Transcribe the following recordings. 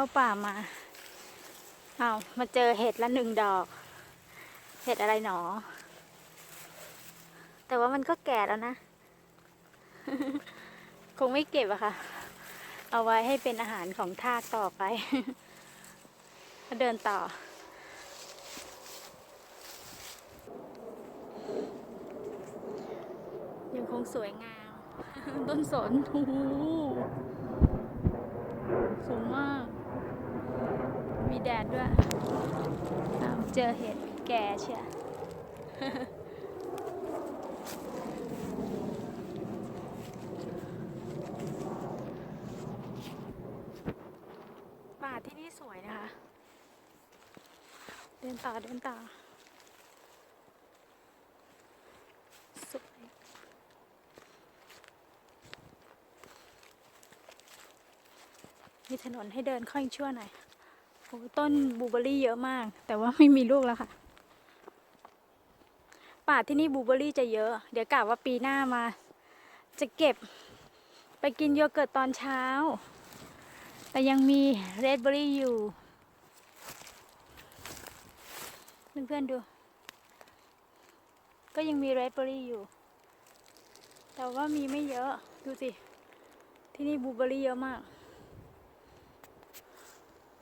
เข้าป่ามาเอามาเจอเห็ดละหนึ่งดอก เห็ดอะไรหนอ แต่ว่ามันก็แก่แล้วนะ คงไม่เก็บอะค่ะ เอาไว้ให้เป็นอาหารของทากต่อไป ก็เดินต่อยังคงสวยงาม ต้นสนโอ้สูงมาก แดดด้วยอ้าวเจอเห็ดแก่เชียป่าที่นี่สวยนะคะ เดินต่อเดินต่อสวยมีถนนให้เดินค่อยชั่วหน่อย โอ้ต้นบูเบอรี่เยอะมาก แต่ว่าไม่มีลูกแล้วค่ะ ป่าที่นี่บูเบอรี่จะเยอะ เดี๋ยวกะว่าปีหน้ามา จะเก็บไปกินโยเกิร์ตตอนเช้า แต่ยังมีเรดเบอรี่อยู่ เพื่อนๆดู ก็ยังมีเรดเบอรี่อยู่ แต่ว่ามีไม่เยอะ ดูสิ ที่นี่บูเบอรี่เยอะมาก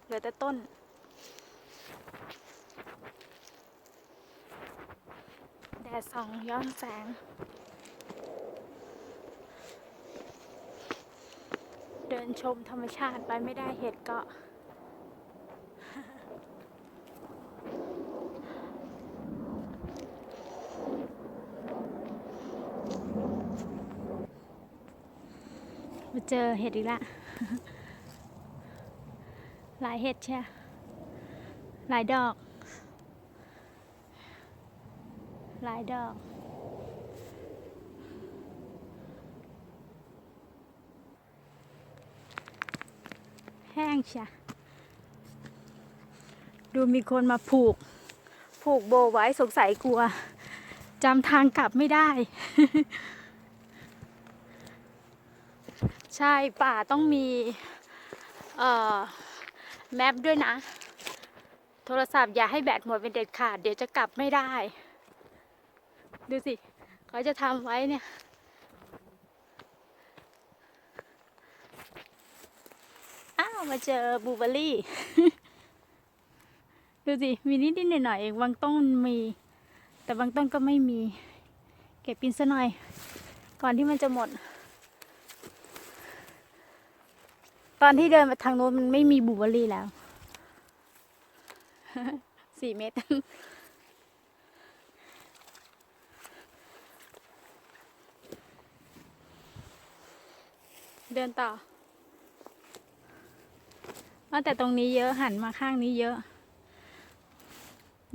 เหลือแต่ต้น แดดส่องย้อนแสง เดินชมธรรมชาติไปไม่ได้เห็ดเกาะมาเจอเห็ดอีกละห ลายเห็ดเชียหลายดอก หลายดอก แห้งเชียดูมีคนมาผูก ผูกโบไว้สงสัยกลัวจำทางกลับไม่ได้ ใช่ป่าต้องมี เอ่อ แมปด้วยนะ โทรศัพท์อย่าให้แบตหมดเป็นเด็ดขาด เดี๋ยวจะกลับไม่ได้ ดูสิ เขาจะทำไว้เนี่ย อ้าว มาเจอบูเบอร์รี่ ดูสิ มีนิดนิดหน่อยหน่อยๆเองบางต้นมี แต่บางต้นก็ไม่มี เก็บกินซะหน่อย ก่อนที่มันจะหมด ตอนที่เดินมาทางโน้นมันไม่มีบลูเบอรี่แล้ว สี่เมตร เดินต่อว่าแต่ตรงนี้เยอะหันมาข้างนี้เยอะ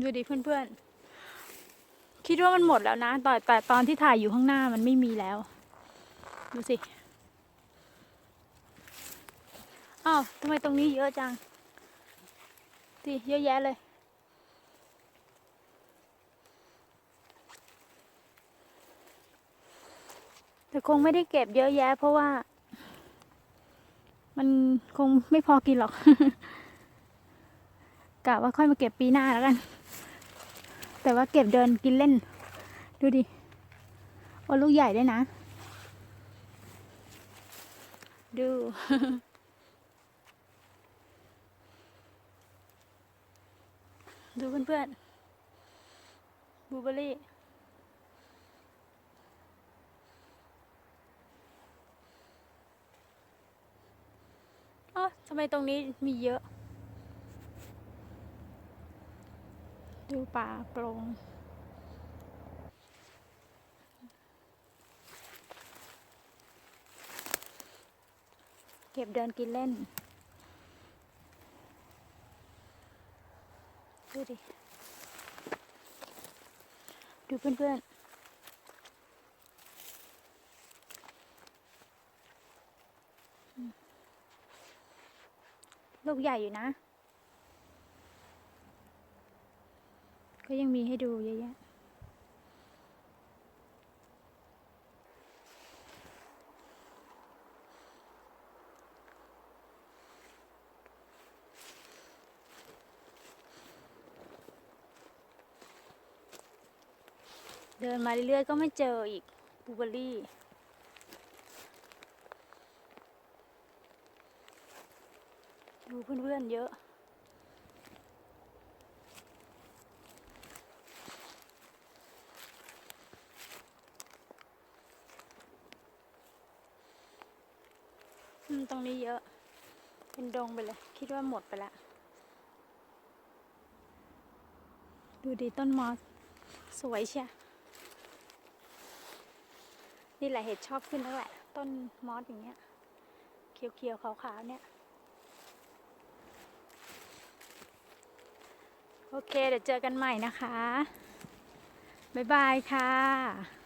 ดูดิเพื่อนๆ คิดว่ามันหมดแล้วนะแต่แต่ตอนที่ถ่ายอยู่ข้างหน้ามันไม่มีแล้ว ดูสิ อ้าวทำไมตรงนี้เยอะจังสิเยอะแยะเลย แต่คงไม่ได้เก็บเยอะแยะ เพราะว่า มันคงไม่พอกินหรอกกะว่าค่อยมาเก็บปีหน้าแล้วกัน แต่ว่าเก็บเดินกินเล่น ดูดิ โอ้ลูกใหญ่ด้วยนะ ดู ดูเพื่อนๆบูเบอร์รี่อ๋อทำไมตรงนี้มีเยอะ ดูป่าโปร่งเก็บเดินกินเล่น ดูดิ ดูเพื่อนๆลูกใหญ่อยู่นะ ก็ยังมีให้ดูเยอะแยะ เดินมาเรื่อยๆก็ไม่เจออีกบลูเบอร์รี่ ดูเพื่อนๆเยอะ อืม ตรงนี้เยอะ เป็นดงไปเลย คิดว่าหมดไปละดูดีต้นมอสสวยเชีย นี่แหละเห็ดชอบขึ้นนั่นแหละ ต้นมอสอย่างเงี้ย เขียวๆขาวๆเนี่ยโอเค เดี๋ยวเจอกันใหม่นะคะ บ๊ายบายค่ะ